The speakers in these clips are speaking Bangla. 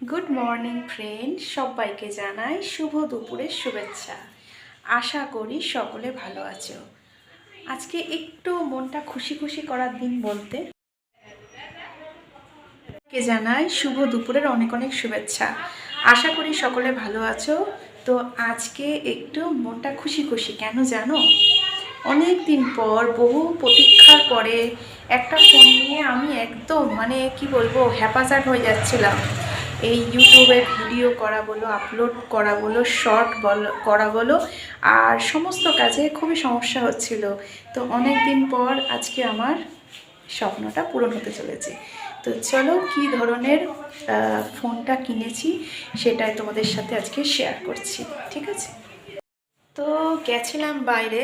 গুড মর্নিং ফ্রেন্ড সবাইকে জানাই শুভ দুপুরের শুভেচ্ছা। আশা করি সকলে ভালো আছো। আজকে একটু মনটা খুশি খুশি করার দিন বলতে। কে জানাই শুভ দুপুরের অনেক অনেক শুভেচ্ছা। আশা করি সকলে ভালো আছো। তো আজকে একটু মনটা খুশি খুশি, কেন জানো? অনেক দিন পর, বহু প্রতীক্ষার পরে একটা ফোন নিয়ে আমি একদম মানে কি বলব হ্যাপাজার্ট হয়ে যাচ্ছিলাম। এই ইউটিউবে ভিডিও করা বলো আপলোড করা বলো শর্ট বলো করা বলো আর সমস্ত কাজে খুবই সমস্যা হচ্ছিল। তো অনেক দিন পর আজকে আমার স্বপ্নটা পূরণ হতে চলেছে। তো চলো কি ধরনের ফোনটা কিনেছি সেটাই তোমাদের সাথে আজকে শেয়ার করছি, ঠিক আছে? তো গেছিলাম বাইরে।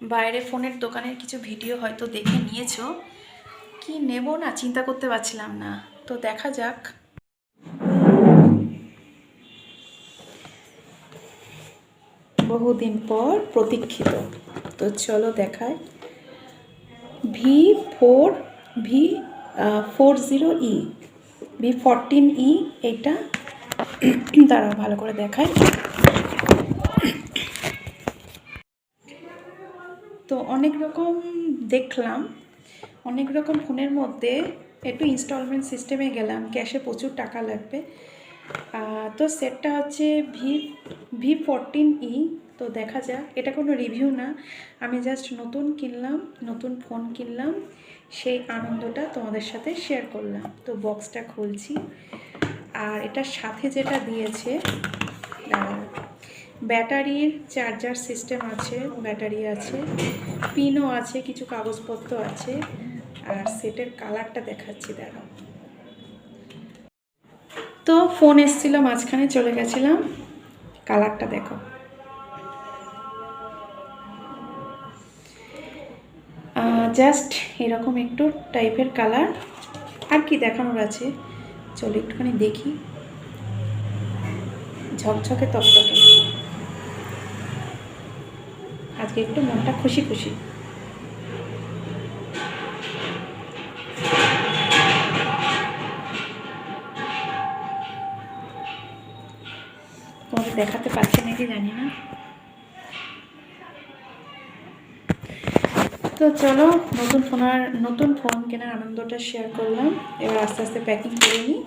বাইরে ফোনের দোকানের কিছু ভিডিও হয়তো দেখে নিয়েছো। কি নেব না? চিন্তা করতে পারছিলাম না। তো দেখা যাক। বহুদিন পর প্রতীক্ষিত। তো চলো দেখায় V four V four zero e. V fourteen e এটা দাঁড়াও, ভালো করে দেখায় তো অনেক রকম দেখলাম, অনেক রকম ফোনের মধ্যে একটু ইনস্টলমেন্ট সিস্টেমে গেলাম ক্যাশে প্রচুর টাকা লাগবে। তো সেটটা হচ্ছে ভি ভি ফোরটিন ই তো দেখা যাক, এটা কোনো রিভিউ না। আমি জাস্ট নতুন কিনলাম, নতুন ফোন কিনলাম, সেই আনন্দটা তোমাদের সাথে শেয়ার করলাম। তো বক্সটা খুলছি, আর এটার সাথে যেটা দিয়েছে ব্যাটারির চার্জার সিস্টেম আছে, ব্যাটারি আছে, পিনও আছে, কিছু কাগজপত্র আছে, আর সেটের কালারটা দেখাচ্ছি দেখো তো ফোন এসেছিল মাঝখানে, চলে গেছিলাম। কালারটা দেখো। জাস্ট এরকম একটু টাইপের কালার। আর কি দেখানোর আছে? চলো একটুখানি দেখি। ঝকঝকে তকতকে। আজকে একটু মনটা খুশি খুশি। তোমাদের দেখাতে পারছি নাকি জানি না। তো চলো, নতুন ফোন আর নতুন ফোন কেনার আনন্দটা শেয়ার করলাম। এবার আস্তে আস্তে প্যাকিং করে নিই।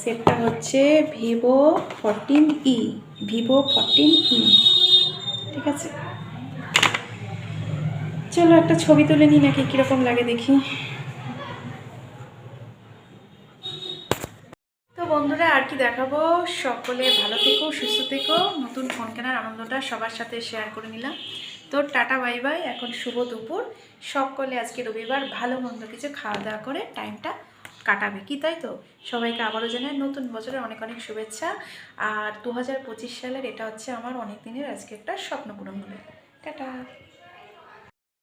সেটটা হচ্ছে Vivo fourteen e Vivo fourteen e ঠিক আছে? চলো একটা ছবি তুলে নিই নাকি, কীরকম লাগে দেখি। তো বন্ধুরা, আর কি দেখাবো? সকলে ভালো থেকো, সুস্থ থেকো। নতুন ফোন কেনার আনন্দটা সবার সাথে শেয়ার করে নিলাম। তো টাটা বাই বাই এখন শুভ দুপুর। সকলে আজকে রবিবার ভালো মন্দ কিছু খাওয়া দাওয়া করে টাইমটা কাটাবে কি তাই তো? সবাইকে আবারও জানাই নতুন বছরের অনেক অনেক শুভেচ্ছা। আর দু হাজার পঁচিশ সালের এটা হচ্ছে আমার অনেক দিনের আজকে একটা স্বপ্ন পূরণ হবে টাটা!